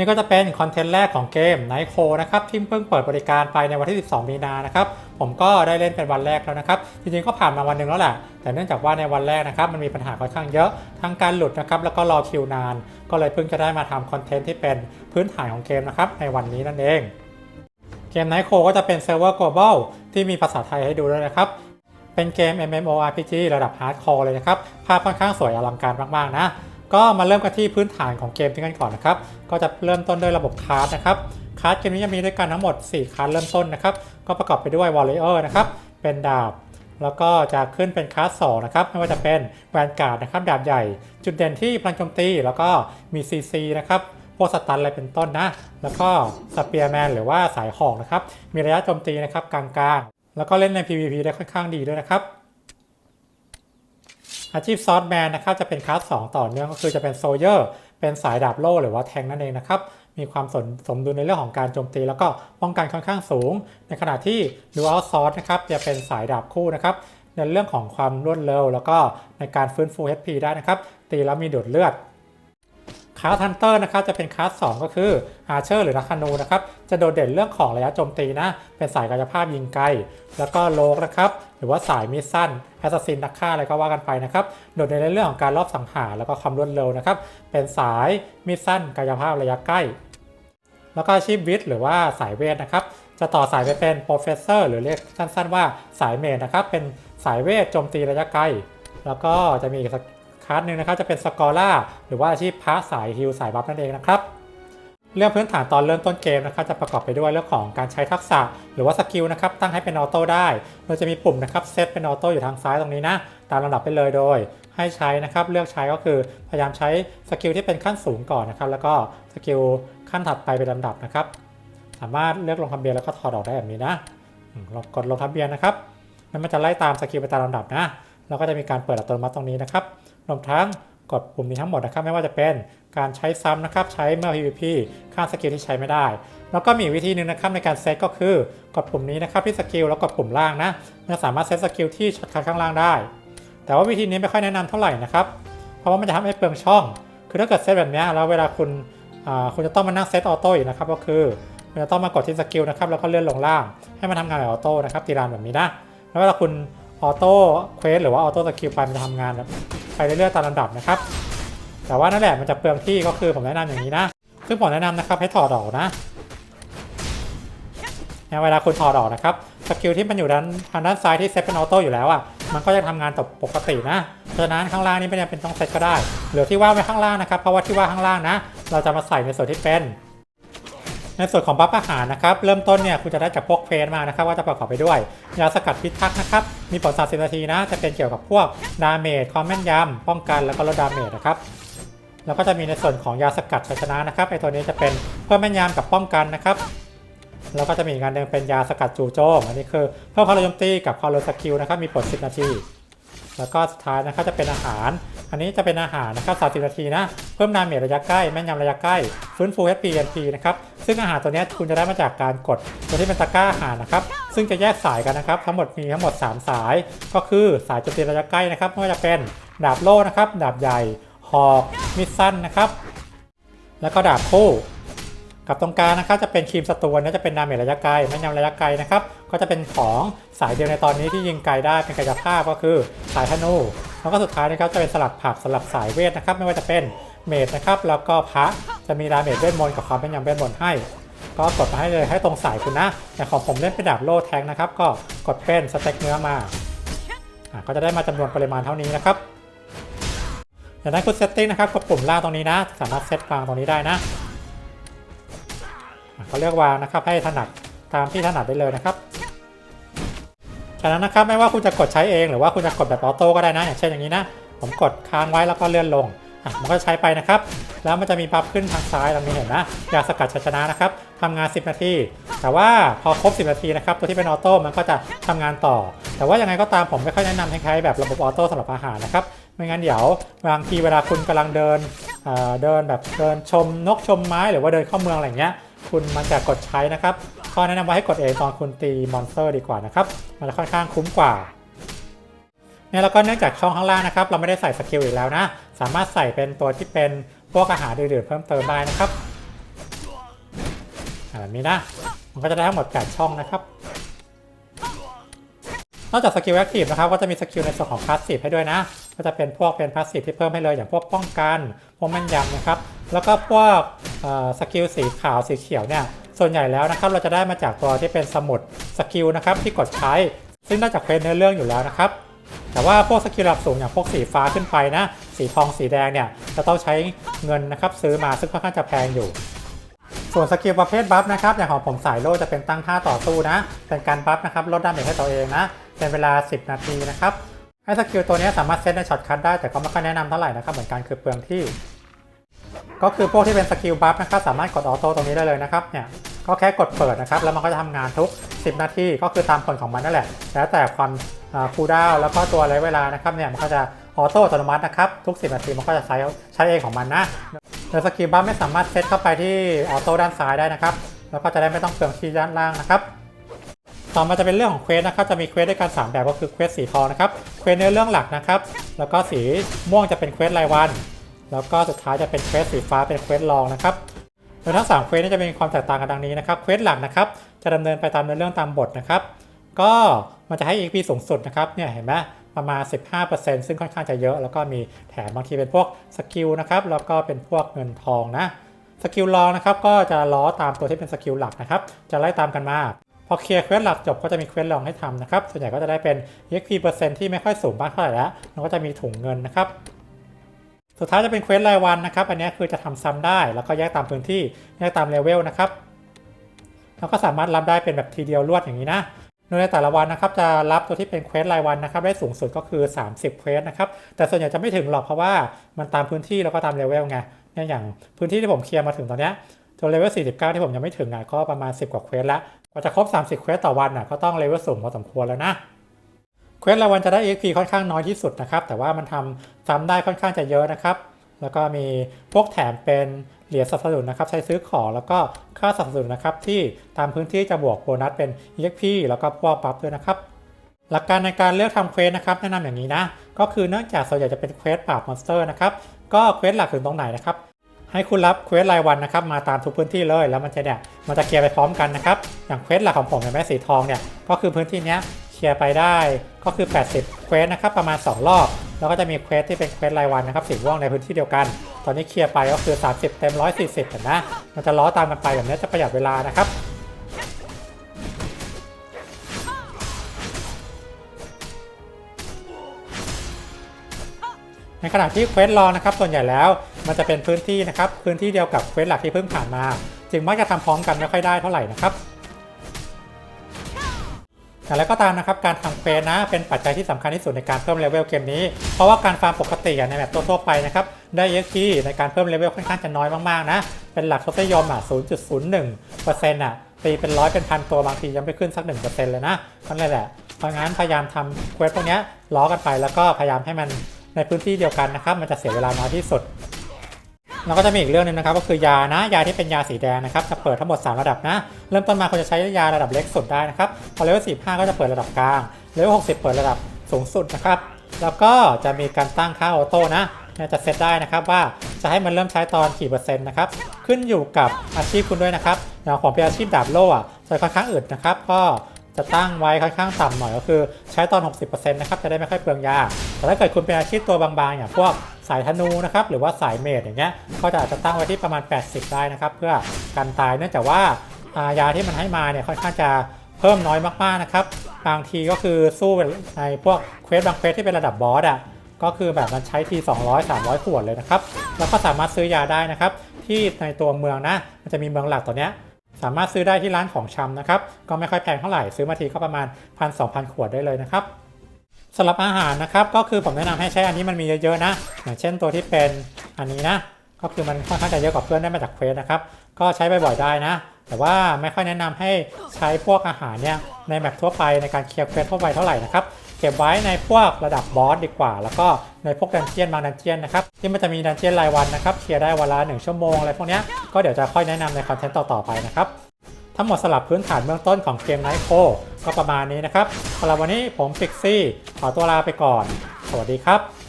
นี่ก็จะเป็นคอนเทนต์แรกของเกม Night c o นะครับที่เพิ่งเปิดบริการไปในวันที่ 12 มีนานะครับผมก็ได้เล่นเป็นวันแรกแล้วนะครับ จริงๆก็ผ่านมาวันหนึ่งแล้วแหละแต่เนื่องจากว่าในวันแรกนะครับมันมีปัญหาค่อนข้างเยอะทั้งการหลุดนะครับแล้วก็รอคิวนาน ก็เลยเพิ่งจะได้มาทำคอนเทนต์ที่เป็นพื้นฐานของเกมนะครับในวันนี้นั่นเองเกม Night c o ก็จะเป็นเซิร์ฟเวอร์ global ที่มีภาษาไทยให้ดูด้วยนะครับ เป็นเกม MMORPG ระดับฮาร์ดคอร์เลยนะครับ ภาพค่อนข้างสวยอลังการมาก ๆ นะ ก็มาเริ่มกันที่พื้นฐานของเกมที่กันก่อนนะครับ ก็จะเริ่มต้นด้วยระบบคลาสนะครับคลาสเกมนี้จะมีด้วยกันทั้งหมด 4คลาสเริ่มต้นนะครับ ก็ประกอบไปด้วย Warrior นะครับ เป็นดาบ แล้วก็จะขึ้นเป็นคลาส2นะครับ ไม่ว่าจะเป็นแวนการ์ดนะครับ ดาบใหญ่ จุดเด่นที่พลังโจมตี แล้วก็มี CC นะครับพวกสตันอะไรเป็นต้นนะ แล้วก็สเปียร์แมนหรือว่าสายหอกนะครับ มีระยะโจมตีนะครับกลางๆ แล้วก็เล่นใน PVP ได้ค่อนข้างดีด้วยนะครับ อาชีพซอสแมนนะครับจะเป็นคลาส2ต่อเนื่องก็คือจะเป็นโซเยอร์เป็นสายดาบโล่หรือว่าแทงนั่นเองนะครับมีความสนสมดุลในเรื่องของการโจมตี แล้วก็ป้องกันค่อนข้างสูง ในขณะที่ดูอัลซอสนะครับจะเป็นสายดาบคู่นะครับในเรื่องของความรวดเร็ว แล้วก็ในการฟื้นฟู HP ได้นะครับตีแล้วมีดูดเลือด คลาสฮันเตอร์นะครับจะเป็นคลาส2ก็คืออาร์เชอร์หรือนักธนูนะครับจะโดดเด่นเรื่องของระยะโจมตีนะ เป็นสายกายภาพยิงไกล แล้วก็โลกนะครับหรือว่าสายมิสสั้นแอสซัสซินนักฆ่าอะไรก็ว่ากันไปนะครับโดดเด่นในเรื่องของการรอบสังหารแล้วก็ความรวดเร็วนะครับเป็นสายมิสสั้นกายภาพระยะใกล้ แล้วก็อาชีพวิทย์หรือว่าสายเวทนะครับจะต่อสายไปเป็นโปรเฟสเซอร์หรือเรียกสั้น ๆ ว่าสายเมดนะครับเป็นสายเวทโจมตีระยะไกล แล้วก็จะมี อีกคลาสหนึ่งนะครับจะเป็นสกอร่าหรือว่าอาชีพพระสายฮิลสายบัฟนั่นเองนะครับเรื่องพื้นฐานตอนเริ่มต้นเกมนะครับจะประกอบไปด้วยเรื่องของการใช้ทักษะ หรือว่าสกิลนะครับตั้งให้เป็นออโต้ได้โดยจะมีปุ่มนะครับเซตเป็นออโต้อยู่ทางซ้ายตรงนี้นะ ตามลำดับไปเลยโดย ให้ใช้นะครับเลือกใช้ก็คือพยายามใช้สกิลที่เป็นขั้นสูงก่อนนะครับแล้วก็สกิลขั้นถัดไปเป็นลำดับนะครับสามารถเลือกลงทะเบียนแล้วก็ถอดออกได้แบบนี้นะอืมเรากดลงทะเบียนนะครับมันจะไล่ตามสกิลไปตามลำดับนะ เราก็จะมีการเปิดอัตโนมัติตรงนี้นะครับรวมทั้งกดปุ่มนี้ทั้งหมดนะครับไม่ว่าจะเป็นการใช้ซ้ำนะครับใช้เมื่อ PVP ข้ามสกิลที่ใช้ไม่ได้ แล้วก็มีวิธีหนึ่งนะครับในการเซตก็คือกดปุ่มนี้นะครับที่สกิลแล้วกดปุ่มล่างนะมันสามารถเซตสกิลที่ช็อตคัทข้างล่างได้ แต่ว่าวิธีนี้ไม่ค่อยแนะนำเท่าไหร่นะครับเพราะว่ามันจะทำให้เปลืองช่อง คือถ้าเกิดเซตแบบนี้แล้วเวลาคุณอ่าคุณจะต้องมานั่งเซตออโต้อีกนะครับก็คือคุณจะต้องมากดที่สกิลนะครับแล้วก็เลื่อนลงล่างให้มันทำงานแบบออโต้นะครับตีรานแบบนี้นะแล้วเวลาคุณ ออโต้เควสหรือว่าออโต้สกิลไปมันจะทำงานแบบไปเรื่อยๆตามลำดับนะครับ แต่ว่านั่นแหละมันจะเปลืองที่ก็คือผมแนะนำอย่างนี้นะ ซึ่งผมแนะนำนะครับให้ถอดออกนะเวลาคุณถอดออกนะครับสกิลที่มันอยู่ด้านทางด้านซ้ายที่เซตเป็นออโต้อยู่แล้วอะมันก็จะทำงานตปกตินะเพราะฉะนั้นข้างล่างนี่ไม่จำเป็นต้องเซตก็ได้เหลือที่ว่างไว้ข้างล่างนะครับเพราะว่าที่ว่างข้างล่างนะ เราจะมาใส่ในส่วนที่เป็น ในส่วนของบัฟอาหารนะครับ เริ่มต้นเนี่ยคุณจะได้จากพวก ฟสมานะครับว่าจะประกอบไปด้วยยาสกัดพิทักษ์นะครับ มีผล30นาทีนะ จะเป็นเกี่ยวกับพวกดาเมจความแม่นยำป้องกันแล้วก็ลดดาเมจนะครับแล้วก็จะมีในส่วนของยาสกัดชัยชนะนะครับไอตัวนี้จะเป็นเพิ่มแม่นยำกับป้องกันนะครับแล้วก็จะมีอีกการหนึ่งเป็นยาสกัดจู่โจมอันนี้คือเพิ่มความเร็วโจมตีกับความเร็วสกิลนะครับมีผล10นาที แล้วก็สุดท้ายนะครับจะเป็นอาหาร อันนี้จะเป็นอาหารนะครับ30 นาทีนะ เพิ่มดาเมจระยะใกล้แม่นยำระยะใกล้ ฟื้นฟู HP NP นะครับ ซึ่งอาหารตัวนี้คุณจะได้มาจากการกดตัวที่เป็นตะกร้าอาหารนะครับ ซึ่งจะแยกสายกันนะครับ ทั้งหมดมีทั้งหมด 3 สาย ก็คือสายโจมตีระยะใกล้นะครับไม่ว่าจะเป็นดาบโล่นะครับ ดาบใหญ่ หอก มิดสั้นนะครับ แล้วก็ดาบคู่ กับตรงกลางนะครับจะเป็นครีมสตูนนะจะเป็นดาเมจระยะไกลแม่นยำระยะไกลนะครับก็จะเป็นของสายเดียวในตอนนี้ที่ยิงไกลได้เป็นกายภาพก็คือสายธนูแล้วก็สุดท้ายนะครับจะเป็นสลัดผักสลับสายเวทนะครับไม่ว่าจะเป็นเมดนะครับแล้วก็พระจะมีดาเมจเวทมนต์กับความแม่นยำเวทมนต์ให้ ก็กดมาให้เลยให้ตรงสายคุณนะแต่ของผมเล่นเป็นดาบโล่แทงนะครับก็กดเป็นสเต็กเนื้อมาอะก็จะได้มาจำนวนปริมาณเท่านี้นะครับจากนั้นคุณเซตติ้งนะครับกดปุ่มล่างตรงนี้นะ สามารถเซตวางตรงนี้ได้นะ เขาเลือกวางนะครับให้ถนัดตามที่ถนัดได้เลยนะครับจากนั้นนะครับไม่ว่าคุณจะกดใช้เองหรือว่าคุณจะกดแบบออโต้ก็ได้นะ อย่างเช่นอย่างนี้นะ ผมกดค้างไว้แล้วก็เลื่อนลงอะมันก็ใช้ไปนะครับ แล้วมันจะมีบัฟขึ้นทางซ้ายตรงนี้เห็นนะยาสกัดชัยชนะนะครับทำงาน 10 นาที แต่ว่าพอครบ 10 นาทีนะครับตัวที่เป็นออโต้มันก็จะทำงานต่อ แต่ว่ายังไงก็ตามผมไม่ค่อยแนะนำให้ใช้แบบระบบออโต้สำหรับอาหารนะครับไม่งั้นเดี๋ยวบางทีเวลาคุณกำลังเดินเอ่อเดินแบบเดินชมนกชมไม้ หรือว่าเดินเข้าเมืองอะไรเงี้ย คุณมันจะกดใช้นะครับข้อแนะนำว่าให้กดเอตอนคุณตีมอนสเตอร์ดีกว่านะครับ มันจะค่อนข้างคุ้มกว่าเนี่ยแล้วก็เนื่องจากช่องข้างล่างนะครับ เราไม่ได้ใส่สกิลอีกแล้วนะ สามารถใส่เป็นตัวที่เป็นพวกอาหารอื่นๆเพิ่มเติมได้นะครับแบบนี้นะ มันก็จะได้ทั้งหมด8ช่องนะครับนอกจากสกิลแอคทีฟนะครับ ก็จะมีสกิลในส่วนของพาสซีฟให้ด้วยนะ ก็จะเป็นพวกเป็นพาสซีฟที่เพิ่มให้เลยอย่างพวกป้องกัน พวกแม่นยำนะครับ แล้วก็พวกสกิลสีขาวสีเขียวเนี่ย ส่วนใหญ่แล้วนะครับเราจะได้มาจากตัวที่เป็นสมุดสกิลนะครับที่กดใช้ ซึ่งนอกจากเควสเนื้อเรื่องอยู่แล้วนะครับ แต่ว่าพวกสกิลระดับสูงอย่างพวกสีฟ้าขึ้นไปนะ สีทองสีแดงเนี่ยจะต้องใช้เงินนะครับซื้อมาซึ่งค่อนข้างจะแพงอยู่ส่วนสกิลประเภทบัฟนะครับอย่างของผมสายโล่จะเป็นตั้งท่าต่อสู้นะ เป็นการบัฟนะครับลดดาเมจให้ตัวเองนะ เป็นเวลา 10 นาทีนะครับ ไอ้สกิลตัวนี้สามารถเซตในช็อตคัทได้แต่ก็ไม่ค่อยแนะนำเท่าไหร่นะครับเหมือนกันคือเปลืองที่ ก็คือพวกที่เป็นสกิลบัฟนะครับสามารถกดออโต้ตรงนี้ได้เลยนะครับเนี่ยก็แค่กดเปิดนะครับแล้วมันก็จะทำงานทุก 10 นาทีก็คือตามผลของมันนั่นแหละ แล้วแต่ความคูลดาวแล้วก็ตัวระยะเวลานะครับเนี่ยมันก็จะออโต้อัตโนมัตินะครับทุก 10 นาทีมันก็จะใช้ใช้เองของมันนะโดยสกิลบัฟไม่สามารถเซตเข้าไปที่ออโต้ด้านซ้ายได้นะครับแล้วก็จะได้ไม่ต้องเปลืองที่ด้านล่างนะครับ ต่อมาจะเป็นเรื่องของเควสนะครับ จะมีเควสด้วยกัน 3 แบบก็คือเควสสีทองนะครับ เควสเนื้อเรื่องหลักนะครับ แล้วก็สีม่วงจะเป็นเควสรายวัน แล้วก็สุดท้ายจะเป็นเควสสีฟ้าเป็นเควสรองนะครับ โดยทั้ง3เควสนี้จะมีความแตกต่างกันดังนี้นะครับ เควสหลักนะครับ จะดำเนินไปตามเนื้อเรื่องตามบทนะครับ ก็มันจะให้ EP สูงสุดนะครับ เนี่ยเห็นไหมประมาณ 15%ซึ่งค่อนข้างจะเยอะ แล้วก็มีแถมบางทีเป็นพวกสกิลนะครับ แล้วก็เป็นพวกเงินทองนะ สกิลรองนะครับ ก็จะล้อตามตัวที่เป็นสกิลหลักนะครับ จะไล่ตามกันมา พอเคลียร์เควสหลักจบก็จะมีเควสรองให้ทำนะครับส่วนใหญ่ก็จะได้เป็น EXP เปอร์เซ็นต์ที่ไม่ค่อยสูงมากเท่าไหร่แล้วมันก็จะมีถุงเงินนะครับสุดท้ายจะเป็นเควสรายวันนะครับ อันนี้คือจะทำซ้ำได้ แล้วก็แยกตามพื้นที่แยกตามเลเวลนะครับ แล้วก็สามารถรับได้เป็นแบบทีเดียวรวดอย่างนี้นะโดยในแต่ละวันนะครับจะรับตัวที่เป็นเควสรายวันนะครับได้สูงสุดก็คือ 30เควสนะครับ แต่ส่วนใหญ่จะไม่ถึงหรอกเพราะว่ามันตามพื้นที่แล้วก็ตามเลเวลไงเนี่ยอย่างพื้นที่ที่ผมเคลียร์มาถึงตอนนี้จนเลเวล49 ที่ผมยังไม่ถึงอะก็ประมาณ 10 กว่าเควสละ กว่าจะครบ 30เควสต่อวันอะก็ต้องเลเวลสูงพอสมควรแล้วนะเควสรายวันจะได้ EXP ค่อนข้างน้อยที่สุดนะครับ แต่ว่ามันทำซ้ำได้ค่อนข้างจะเยอะนะครับ แล้วก็มีพวกแถมเป็นเหรียญสนับสนุนนะครับ ใช้ซื้อของแล้วก็ค่าสนับสนุนนะครับ ที่ตามพื้นที่จะบวกโบนัสเป็น EXP แล้วก็พวกบัฟด้วยนะครับ หลักการในการเลือกทำเควสนะครับ แนะนำอย่างนี้นะ ก็คือเนื่องจากส่วนใหญ่จะเป็นเควสปราบมอนสเตอร์นะครับ ก็เควสหลักถึงตรงไหนนะครับ ให้คุณรับเควสรายวันนะครับมาตามทุกพื้นที่เลยแล้วมันจะเนี่ยมันจะเคลียร์ไปพร้อมกันนะครับอย่างเควสหลักของผมเนี่ยแม่สีทองเนี่ยก็คือพื้นที่เนี้ยเคลียร์ไปได้ก็คือ 80เควสนะครับประมาณ 2 รอบ แล้วก็จะมีเควสที่เป็นเควสรายวันนะครับสีม่วงในพื้นที่เดียวกัน ตอนนี้เคลียร์ไปก็คือ 30 เต็ม 140เห็นนะมันจะล้อตามกันไปแบบนี้จะประหยัดเวลานะครับในขณะที่เควสรอนะครับส่วนใหญ่แล้ว มันจะเป็นพื้นที่นะครับพื้นที่เดียวกับเควสหลักที่เพิ่งผ่านมา จึงมักจะทำพร้อมกันไม่ค่อยได้เท่าไหร่นะครับแต่แล้วก็ตามนะครับการทำเควสนะเป็นปัจจัยที่สำคัญที่สุดในการเพิ่มเลเวลเกมนี้ เพราะว่าการฟาร์มปกติในแบบทั่วไปนะครับได้ EXP ในการเพิ่มเลเวลค่อนข้างจะน้อยมากๆนะเป็นหลักทศนิยมอะ0.01%อะตีเป็นร้อยเป็นพันตัวบางทียังไม่ขึ้นสัก 1%เลยนะนั่นเลยแหละเพราะงั้นพยายามทำเควสพวกนี้ล้อกันไปแล้วก็พยายามให้มันในพื้นที่เดียวกันนะครับมันจะเสียเวลาน้อยที่สุด แล้วก็จะมีอีกเรื่องหนึงนะครับก็คือยานะยาที่เป็นยาสีแดงนะครับจะเปิดทั้งหมด 3 ระดับนะ เริ่มต้นมาควรจะใช้ยาระดับเล็กสุดได้นะครับพอเลเวล45ก็จะเปิดระดับกลางเลเวล60 เปิดระดับสูงสุดนะครับแล้วก็จะมีการตั้งค่าออโต้นะจะเซตได้นะครับว่าจะให้มันเริ่มใช้ตอนกี่เปอร์เซ็นต์นะครับขึ้นอยู่กับอาชีพคุณด้วยนะครับอย่างของเป็นอาชีพดาบโล่อะจะค่อนข้างอึดนะครับก็ จะตั้งไว้ค่อนข้างต่ำหน่อยก็คือใช้ตอน 60%นะครับจะได้ไม่ค่อยเปลืองยา แต่ถ้าเกิดคุณเป็นอาชีพตัวบางๆอย่างพวกสายธนูนะครับหรือว่าสายเมดอย่างเงี้ยก็จะอาจจะตั้งไว้ที่ประมาณ 80 ได้นะครับเพื่อกันตายเนื่องจากว่าายาที่มันให้มาเนี่ยค่อนข้างจะเพิ่มน้อยมากๆนะครับบางทีก็คือสู้ในพวกเควสบางเควสที่เป็นระดับบอสอะก็คือแบบมันใช้ที 200 300 ขวดเลยนะครับแล้วก็สามารถซื้อยาได้นะครับที่ในตัวเมืองนะมันจะมีเมืองหลักตัวเนี้ย สามารถซื้อได้ที่ร้านของชำนะครับ ก็ไม่ค่อยแพงเท่าไหร่ซื้อมาทีก็ประมาณ1,000-2,000ขวดได้เลยนะครับสำหรับอาหารนะครับก็คือผมแนะนำให้ใช้อันนี้มันมีเยอะๆนะอย่างเช่นตัวที่เป็นอันนี้นะ ก็คือมันค่อนข้างจะเยอะกว่าเพื่อนได้มาจากเควสนะครับก็ใช้บ่อยๆได้นะ แต่ว่าไม่ค่อยแนะนำให้ใช้พวกอาหารเนี่ยในแมปทั่วไปในการเคลียร์เควสทั่วไปเท่าไหร่นะครับ เก็บไว้ในพวกระดับบอสดีกว่า แล้วก็ในพวกดันเจียนบางดันเจียนนะครับที่มันจะมีดันเจียนรายวันนะครับเคลียร์ได้วันละ1ชั่วโมงอะไรพวกนี้ก็เดี๋ยวจะค่อยแนะนำในคอนเทนต์ต่อๆไปนะครับทั้งหมดสลับพื้นฐานเบื้องต้นของเกมไนโคก็ประมาณนี้นะครับสำหรับวันนี้ผมฟิกซี่ขอตัวลาไปก่อน สวัสดีครับ